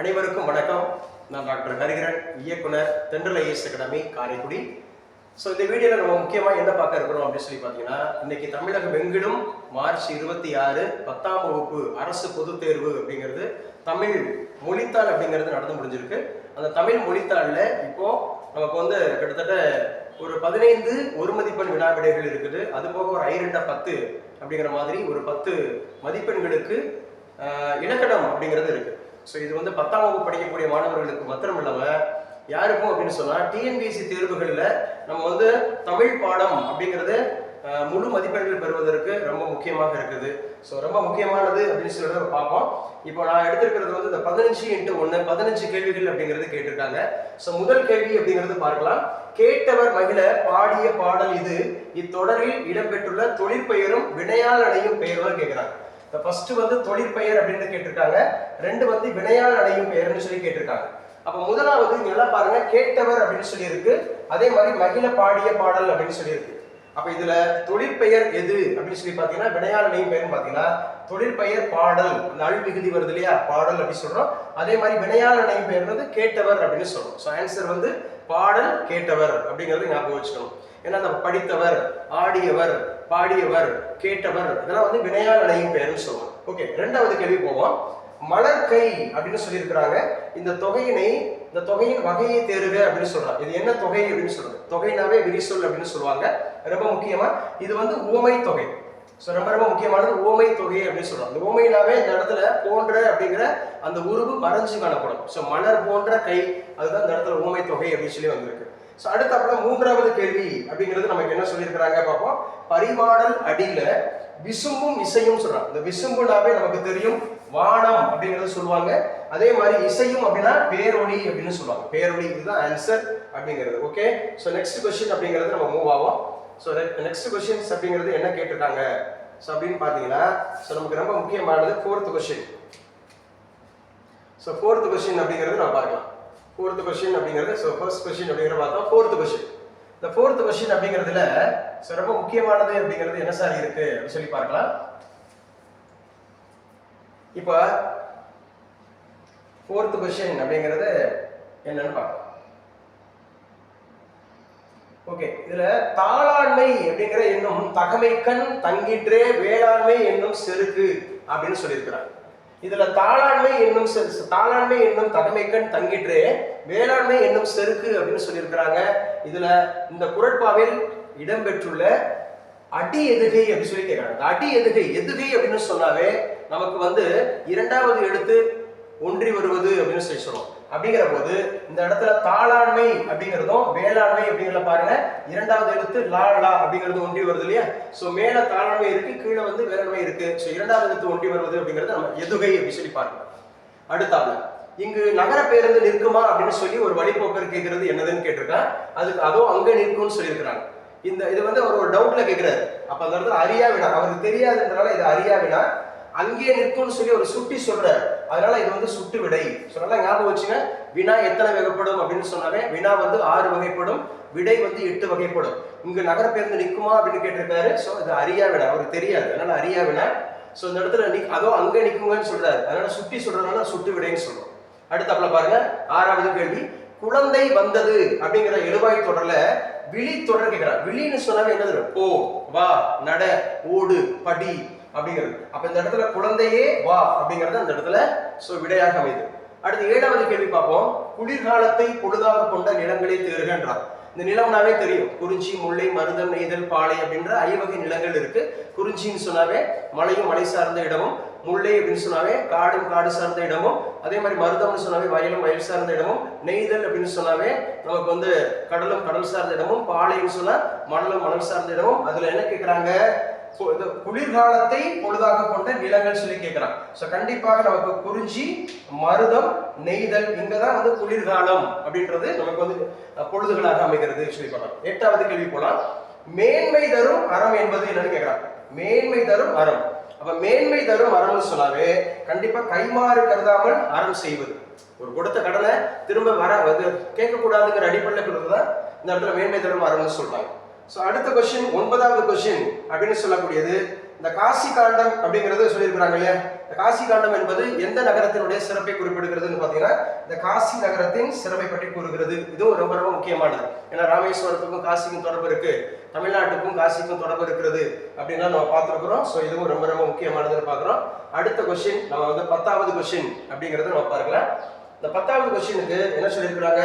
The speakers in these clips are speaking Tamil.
அனைவருக்கும் வணக்கம். நான் டாக்டர் ஹரிகரன் இயக்குனர் தென்றல் ஐஎஸ் அகாடமி காரைக்குடி. ஸோ இந்த வீடியோவில் நம்ம முக்கியமாக என்ன பார்க்க இருக்கிறோம் அப்படின்னு சொல்லி பார்த்தீங்கன்னா இன்னைக்கு தமிழகம் எங்கிலும் மார்ச் இருபத்தி ஆறு பத்தாம் வகுப்பு அரசு பொதுத் தேர்வு அப்படிங்கிறது தமிழ் மொழித்தாள் அப்படிங்கிறது நடந்து முடிஞ்சிருக்கு. அந்த தமிழ் மொழித்தாளில் இப்போ நமக்கு வந்து கிட்டத்தட்ட ஒரு பதினைந்து ஒரு மதிப்பெண் வினா விடைகள் இருக்குது. அது போக ஒரு ஐரெண்டா பத்து அப்படிங்கிற மாதிரி ஒரு பத்து மதிப்பெண்களுக்கு இலக்கணம் அப்படிங்கிறது இருக்குது ஸோ இது வந்து பத்தாம் வகுப்பு படிக்கக்கூடிய மாணவர்களுக்கு மாத்திரம் இல்லாமல் யாருக்கும் அப்படின்னு சொன்னால் டிஎன்பிஎஸ்சி தேர்வுகளில் நம்ம வந்து தமிழ் பாடம் அப்படிங்கிறது முழு மதிப்பெண்கள் பெறுவதற்கு ரொம்ப முக்கியமாக இருக்குது. ஸோ ரொம்ப முக்கியமானது அப்படின்னு சொல்லிட்டு பார்ப்போம். இப்போ நான் எடுத்திருக்கிறது வந்து இந்த பதினஞ்சு இன்ட்டு ஒன்று பதினஞ்சு கேள்விகள் அப்படிங்கிறது கேட்டிருக்காங்க. ஸோ முதல் கேள்வி அப்படிங்கிறது பார்க்கலாம். கேட்டவர் மகிழ பாடிய பாடல் இது. இத்தொடரில் இடம்பெற்றுள்ள தொழிற்பெயரும் வினையால் அடையும் பெயரும் கேட்குறாங்க. இந்த ஃபர்ஸ்ட் வந்து தொழிற்பெயர் அப்படின்னு கேட்டிருக்காங்க. ரெண்டு வந்து வினையால் அடையும் பெயர்னு சொல்லி கேட்டிருக்காங்க. அப்ப முதலாவது இங்கே நல்லா பாருங்க. கேட்டவர் அப்படின்னு சொல்லி இருக்கு அதே மாதிரி மகிழ பாடிய பாடல் அப்படின்னு சொல்லி இருக்கு அப்ப இதுல தொழிற்பெயர் எது அப்படின்னு சொல்லி பாத்தீங்கன்னா வினையால் அடையும் பெயர்னு பாத்தீங்கன்னா தொழிற்பெயர் பாடல் அந்த அல் மிகுதி வருது இல்லையா? பாடல் அப்படின்னு சொல்றோம். அதே மாதிரி வினையால் அடையும் பெயர் வந்து கேட்டவர் அப்படின்னு சொல்றோம். ஸோ ஆன்சர் வந்து பாடல் கேட்டவர் அப்படிங்கறது ஞாபகம் வச்சுக்கணும். ஏன்னா அந்த படித்தவர் ஆடியவர் பாடியவர் கேட்டவர் இதெல்லாம் வந்து வினையால் அடையும் பெயர்னு சொல்லுவோம் ஓகே ரெண்டாவது கேள்வி போவோம். மலர்கை அப்படின்னு சொல்லியிருக்கிறாங்க. இந்த தொகையினை இந்த தொகையின் வகையை தேர்வு அப்படின்னு சொல்றாங்க. இது என்ன தொகை அப்படின்னு சொல்றது? தொகைனாவே விரிசொல் அப்படின்னு சொல்லுவாங்க. ரொம்ப முக்கியமா இது வந்து ஊமை தொகை. ஸோ ரொம்ப ரொம்ப முக்கியமானது ஓமை தொகை அப்படின்னு சொல்றோம் இந்த ஓமைனாவே இந்த இடத்துல போன்ற அப்படிங்கிற அந்த உருவு மறைஞ்சு காணப்படும். ஸோ மலர் போன்ற கை அதுதான் இந்த இடத்துல ஓமை தொகை அப்படின்னு சொல்லி வந்திருக்கு. ஸோ அடுத்தாப்புல மூன்றாவது கேள்வி அப்படிங்கிறது நமக்கு என்ன சொல்லியிருக்கிறாங்க பார்ப்போம். பரிமாடல் அடியில விசும்பும் இசையும் சொல்றாங்க. இந்த விசும்புனாவே நமக்கு தெரியும் வானம் அப்படிங்கறத சொல்லுவாங்க. அதே மாதிரி இசையும் அப்படின்னா பேரொளி அப்படின்னு சொல்லுவாங்க. பேரொளி இதுதான் ஆன்சர் அப்படிங்கிறது. ஓகே ஸோ நெக்ஸ்ட் கொஸ்டின் அப்படிங்கிறது நம்ம மூவ் ஆகும் ஸோ நெக்ஸ்ட் கொஸ்டின்ஸ் அப்படிங்கிறது என்ன கேட்டிருக்காங்க? ஸோ அப்படின்னு பார்த்தீங்கன்னா ஸோ நமக்கு ரொம்ப முக்கியமானது fourth question so fourth question அப்படிங்கிறது நம்ம பார்க்கலாம். ஃபோர்த் கொஸ்டின் அப்படிங்கிறது ஸோ ஃபர்ஸ்ட் கொஸ்டின் அப்படிங்கிறத பார்த்தோம் ஃபோர்த்து கொஸ்டின் இந்த ஃபோர்த் கொஸ்டின் அப்படிங்கிறதுல ஸோ ரொம்ப முக்கியமானது அப்படிங்கிறது என்ன சார் இருக்கு? அப்படின்னு சொல்லி பார்க்கலாம். இப்போ ஃபோர்த் கொஸ்டின் அப்படிங்கிறது என்னன்னு பார்க்கலாம். ஓகே இதுல தாளாண்மை அப்படிங்கிற என்னும் தகமைக்கண் தங்கிற்றே வேளாண்மை என்னும் செருக்கு அப்படின்னு சொல்லியிருக்கிறாங்க. இதுல தாளாண்மை என்னும் செ- தாளாண்மை என்னும் தலைமைக்கண் தங்கிற்றே வேளாண்மை என்னும் செருக்கு அப்படின்னு சொல்லியிருக்கிறாங்க. இதுல இந்த குரட்பாவில் இடம்பெற்றுள்ள அடி எதுகை அப்படின்னு சொல்லி கேட்கிறாங்க அடி எதுகை எதுகை அப்படின்னு சொன்னாவே நமக்கு வந்து இரண்டாவது எடுத்து ஒன்றி வருவது அப்படின்னு சொல்லி சொல்லுவோம் அப்படிங்கிற போது இந்த இடத்துல தாளாண்மை அப்படிங்கிறதும் வேளாண்மை அப்படிங்கிறத பாருங்க. இரண்டாவது எழுத்து லாலா அப்படிங்கிறது ஒன்றி வருது இல்லையா? சோ மேல தாளாண்மை இருக்கு கீழே வந்து வேளாண்மை இருக்கு. சோ இரண்டாவது எழுத்து ஒன்றி வருவது அப்படிங்கிறது நம்ம எதுகை அப்படின்னு சொல்லி பாருங்க அடுத்தாப்புல இங்கு நகர பேருந்து நிற்குமா அப்படின்னு சொல்லி ஒரு வழிபோக்கர் கேட்கறது என்னதுன்னு கேட்டிருக்கான். அதுக்கு அதோ அங்க நிற்கும்னு சொல்லியிருக்கிறாங்க. இந்த இது வந்து அவர் ஒரு டவுட்ல கேட்கிறாரு. அப்ப அந்த இடத்துல அறியாவினா அவருக்கு தெரியாதுன்றனால இது அறியாவினா அங்கே நிற்கும்னு சொல்லி ஒரு சுட்டி சொல்றாரு. அதனால இது வந்து சுட்டு விடை. சொன்னால ஞாபகம் வச்சுங்க. வினா எத்தனை வகைப்படும் அப்படின்னு சொன்னாவே வினா வந்து ஆறு வகைப்படும் விடை வந்து எட்டு வகைப்படும். இங்க நகர பேருந்து நிற்குமா அப்படின்னு கேட்டிருக்காரு. ஸோ இது அறியா வினா அவருக்கு தெரியாது. அதனால அறியா வினா ஸோ இந்த இடத்துல நிக் அதோ அங்கே நிற்குங்கன்னு சொல்றாரு. அதனால சுட்டி சொல்றதுனால சுட்டு விடைன்னு சொல்றோம். அடுத்தாப்புல பாருங்க. ஆறாவது கேள்வி. குழந்தை வந்தது அப்படிங்கிற எழுவாய் தொடர்ல விழி தொடர் கேட்கிறார் விழின்னு சொன்னாவே என்னது போ வா நட ஓடு படி அப்படிங்கிறது. அப்ப இந்த இடத்துல குழந்தையே வா அப்படிங்கிறது அந்த இடத்துல சோ விடையாக அமைது அடுத்து ஏழாவது கேள்வி பார்ப்போம். குளிர்காலத்தை பொழுதாக கொண்ட நிலங்களை தேர்கன்றார் இந்த நிலம்னாவே தெரியும். குறிஞ்சி முல்லை மருதம் நெய்தல் பாலை அப்படின்ற ஐவகை நிலங்கள் இருக்கு. குறிஞ்சின்னு சொன்னாவே மலையும் மலை சார்ந்த இடமும் முல்லை அப்படின்னு சொன்னாவே காடும் காடு சார்ந்த இடமும் அதே மாதிரி மருதம்னு சொன்னாவே வயலும் வயல் சார்ந்த இடமும் நெய்தல் அப்படின்னு சொன்னாவே நமக்கு வந்து கடலும் கடல் சார்ந்த இடமும் பாலைன்னு சொன்னா மணலும் மணல் சார்ந்த இடமும். அதுல என்ன கேட்கிறாங்க இந்த குளிர்காலத்தை பொழுதாக கொண்ட நிலங்கள் சொல்லி கேட்கிறான் ஸோ கண்டிப்பாக நமக்கு குறிஞ்சி மருதம் நெய்தல் இங்கதான் வந்து குளிர்காலம் அப்படின்றது நமக்கு வந்து பொழுதுகளாக அமைகிறது சொல்லி சொல்லலாம் எட்டாவது கேள்வி போலாம். மேன்மை தரும் அறம் என்பது என்னன்னு கேட்கிறான் மேன்மை தரும் அறம். அப்ப மேன்மை தரும் அறம்னு சொன்னாவே கண்டிப்பா கைமாறு கருதாமல் அறம் செய்வது. ஒரு கொடுத்த கடனை திரும்ப வர வந்து கேட்கக்கூடாதுங்கிற அடிப்படையில் கொடுத்ததான் இந்த இடத்துல மேன்மை தரும் அறம்னு சொல்றாங்க. ஸோ அடுத்த கொஸ்டின் ஒன்பதாவது கொஸ்டின் அப்படின்னு சொல்லக்கூடியது. இந்த காசி காண்டம் அப்படிங்கிறது சொல்லியிருக்கிறாங்க இல்லையா? இந்த காசி காண்டம் என்பது எந்த நகரத்தினுடைய சிறப்பை குறிப்பிடுகிறதுன்னு பார்த்தீங்கன்னா இந்த காசி நகரத்தின் சிறப்பை பற்றி கூறுகிறது. இதுவும் ரொம்ப ரொம்ப முக்கியமானது. ஏன்னா ராமேஸ்வரத்துக்கும் காசிக்கும் தொடர்பு இருக்கு. தமிழ்நாட்டுக்கும் காசிக்கும் தொடர்பு இருக்கிறது அப்படின்னா நம்ம பார்த்துருக்குறோம். ஸோ இதுவும் ரொம்ப ரொம்ப முக்கியமானதுன்னு பார்க்குறோம். அடுத்த கொஸ்டின் நம்ம வந்து பத்தாவது கொஸ்டின் அப்படிங்கிறத நம்ம பார்க்கலாம். இந்த பத்தாவது கொஸ்டினுக்கு என்ன சொல்லியிருக்கிறாங்க?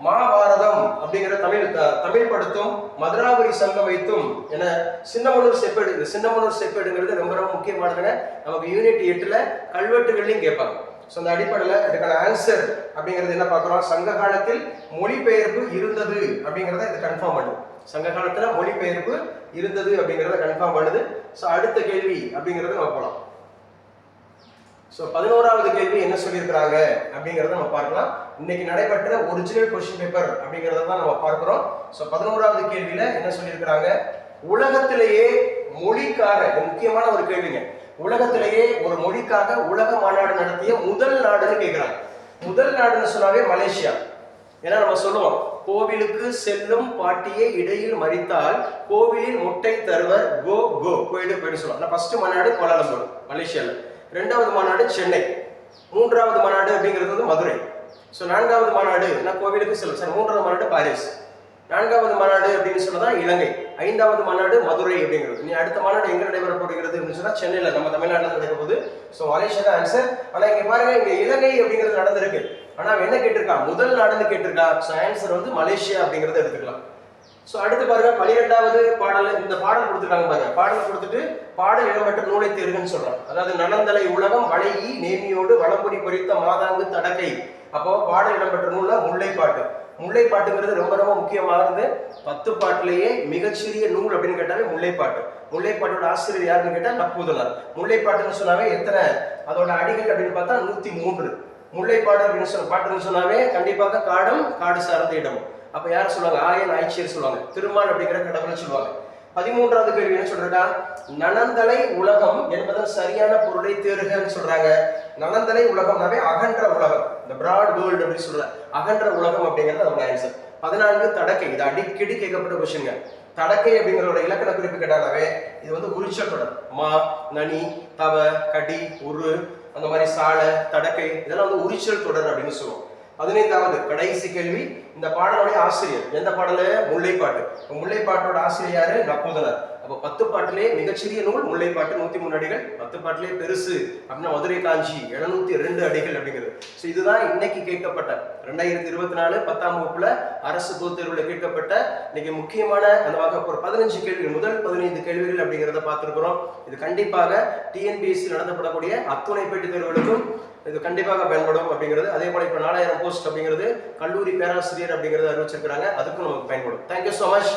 மகாபாரதம் அப்படிங்கிற தமிழ் த- தமிழ் படுத்தும் மதுராபுரி சங்கம் வைத்தும் என சின்னமனூர் செப்பேடு இந்த சின்னமனூர் செப்பேடுங்கிறது ரொம்ப ரொம்ப முக்கியமானதுங்க நமக்கு யூனிட் எட்டுல கல்வெட்டுகள்லையும் கேட்பாங்க. ஸோ அந்த அடிப்படையில் இதுக்கான ஆன்சர் அப்படிங்கிறது என்ன பார்க்குறோம்? சங்க காலத்தில் மொழிபெயர்ப்பு இருந்தது அப்படிங்கிறத இது கன்ஃபார்ம் பண்ணுது. சங்க காலத்தில் மொழிபெயர்ப்பு இருந்தது அப்படிங்கிறத கன்ஃபார்ம் பண்ணுது. ஸோ அடுத்த கேள்வி அப்படிங்கிறத நம்ம போகலாம் ஸோ பதினோராவது கேள்வி என்ன சொல்லியிருக்கிறாங்க? அப்படிங்கிறத நம்ம பார்க்கலாம். இன்னைக்கு நடைபெற்ற ஒரிஜினல் கொஸ்டின் பேப்பர் அப்படிங்கிறத தான் நம்ம பார்க்குறோம். ஸோ பதினோராவது கேள்வியில என்ன சொல்லியிருக்கிறாங்க? உலகத்திலேயே மொழிக்காக முக்கியமான ஒரு கேள்விங்க. உலகத்திலேயே ஒரு மொழிக்காக உலக மாநாடு நடத்திய முதல் நாடுன்னு கேட்குறாங்க முதல் நாடுன்னு சொன்னாவே மலேசியா. ஏன்னா நம்ம சொல்லுவோம் கோவிலுக்கு செல்லும் பாட்டியை இடையில் மறித்தால் கோவிலில் முட்டை தருவர் கோ கோ. போயிட்டு போயிட்டு சொல்லுவோம் ஃபர்ஸ்ட் மாநாடு கோலாலம்பூர் மலேசியாவில் ரெண்டாவது மாநாடு சென்னை. மூன்றாவது மாநாடு அப்படிங்கிறது வந்து மதுரை. ஸோ நான்காவது மாநாடு நான் கோவிலுக்கு செல்லும். சார் மூன்றாவது மாநாடு பாரிஸ். நான்காவது மாநாடு அப்படின்னு சொன்னதா இலங்கை. ஐந்தாவது மாநாடு மதுரை அப்படிங்கிறது. நீ அடுத்த மாநாடு எங்க நடைபெற போகிறது அப்படின்னு சொன்னா சென்னையில நம்ம தமிழ்நாட்டில் நடக்க போகுது. ஸோ மலேசியா தான் ஆன்சர் ஆனா இங்க பாருங்க இங்க இலங்கை அப்படிங்கிறது நடந்திருக்கு. ஆனா அவன் என்ன கேட்டிருக்கா முதல் நாடுன்னு கேட்டிருக்கா. ஸோ ஆன்சர் வந்து மலேசியா அப்படிங்கறத எடுத்துக்கலாம். ஸோ அடுத்து பாருங்க பனிரெண்டாவது பாடல் இந்த பாடல் கொடுத்துருக்காங்க பாருங்க. பாடல் கொடுத்துட்டு பாடல் இடம்பெற்ற நூலை தேர்வுன்னு சொல்றாங்க. அதாவது நலந்தலை உலகம் வளையி நேமியோடு வளம்புரி பொறித்த மாதாங்கு தடக்கை. அப்போ பாடல் இடம்பெற்ற நூல்ல முல்லைப்பாட்டு. முல்லைப்பாட்டுங்கிறது ரொம்ப ரொம்ப முக்கியமானது. பத்து பாட்டிலேயே மிகச்சிறிய நூல் அப்படின்னு கேட்டாலே முல்லைப்பாட்டு. முல்லைப்பாட்டோட ஆசிரியர் யாருன்னு கேட்டால் நப்பூதனார். முல்லைப்பாட்டுன்னு சொன்னாவே எத்தனை? அதோட அடிகள் அப்படின்னு பார்த்தா நூத்தி மூன்று. முல்லைப்பாடு அப்படின்னு சொன்ன பாட்டுன்னு சொன்னாவே கண்டிப்பாக காடும் காடு சார்ந்த இடமும். அப்போ யார் சொல்லுவாங்க? ஆயன் ஆய்ச்சியர் சொல்லுவாங்க. திருமால் அப்படிங்கிற கடவுளை சொல்லுவாங்க. பதிமூன்றாவது கேள்வி என்ன சொல்றா நனந்தலை உலகம் என்பதன் சரியான பொருளை தேறுகன்னு சொல்றாங்க. நனந்தலை உலகம்னாவே அகன்ற உலகம். இந்த பிராட் வேர்ல்டு அப்படின்னு சொல்ற அகன்ற உலகம் அப்படிங்கிறது அதோட ஆன்சர் பதினான்கு தடக்கை. இது அடிக்கடி கேட்கப்பட்ட கொஸ்டின்ங்க தடக்கை அப்படிங்கிறோட இலக்கண குறிப்பு கேட்டாலே இது வந்து உரிச்சல் தொடர் மா நனி தவ கடி உரு அந்த மாதிரி சாலை தடக்கை இதெல்லாம் வந்து உரிச்சல் தொடர் அப்படின்னு சொல்லுவோம். பதினைந்தாவது கடைசி கேள்வி இந்த பாடலுடைய ஆசிரியர். எந்த பாடல? முல்லைப்பாட்டு. முல்லைப்பாட்டோட ஆசிரியர் யாரு? அப்போ பத்து பாட்டிலே மிகச்சிறிய நூல் முல்லைப்பாட்டு நூத்தி மூணு அடிகள். பத்து பாட்டிலே பெருசு அப்படின்னா மதுரை காஞ்சி எழுநூத்தி ரெண்டு அடிகள் அப்படிங்கிறது. ஸோ இதுதான் இன்னைக்கு கேட்கப்பட்ட ரெண்டாயிரத்தி இருபத்தி நாலு பத்தாம் வகுப்புல அரசு பொது தேர்வுல கேட்கப்பட்ட இன்னைக்கு முக்கியமான அந்த வகை ஒரு பதினஞ்சு கேள்விகள் முதல் பதினைந்து கேள்விகள் அப்படிங்கிறத பார்த்துருக்கிறோம். இது கண்டிப்பாக டிஎன்பிஎஸ்சி நடத்தப்படக்கூடிய அத்துணை பேட்டு தேர்வுகளுக்கும் இது கண்டிப்பாக பயன்படும் அப்படிங்கிறது. அதே போல இப்போ நாலாயிரம் போஸ்ட் அப்படிங்கிறது கல்லூரி பேராசிரியர் அப்படிங்கிறது அறிவிச்சிருக்கிறாங்க. அதுக்கும் நமக்கு பயன்படும். Thank you so much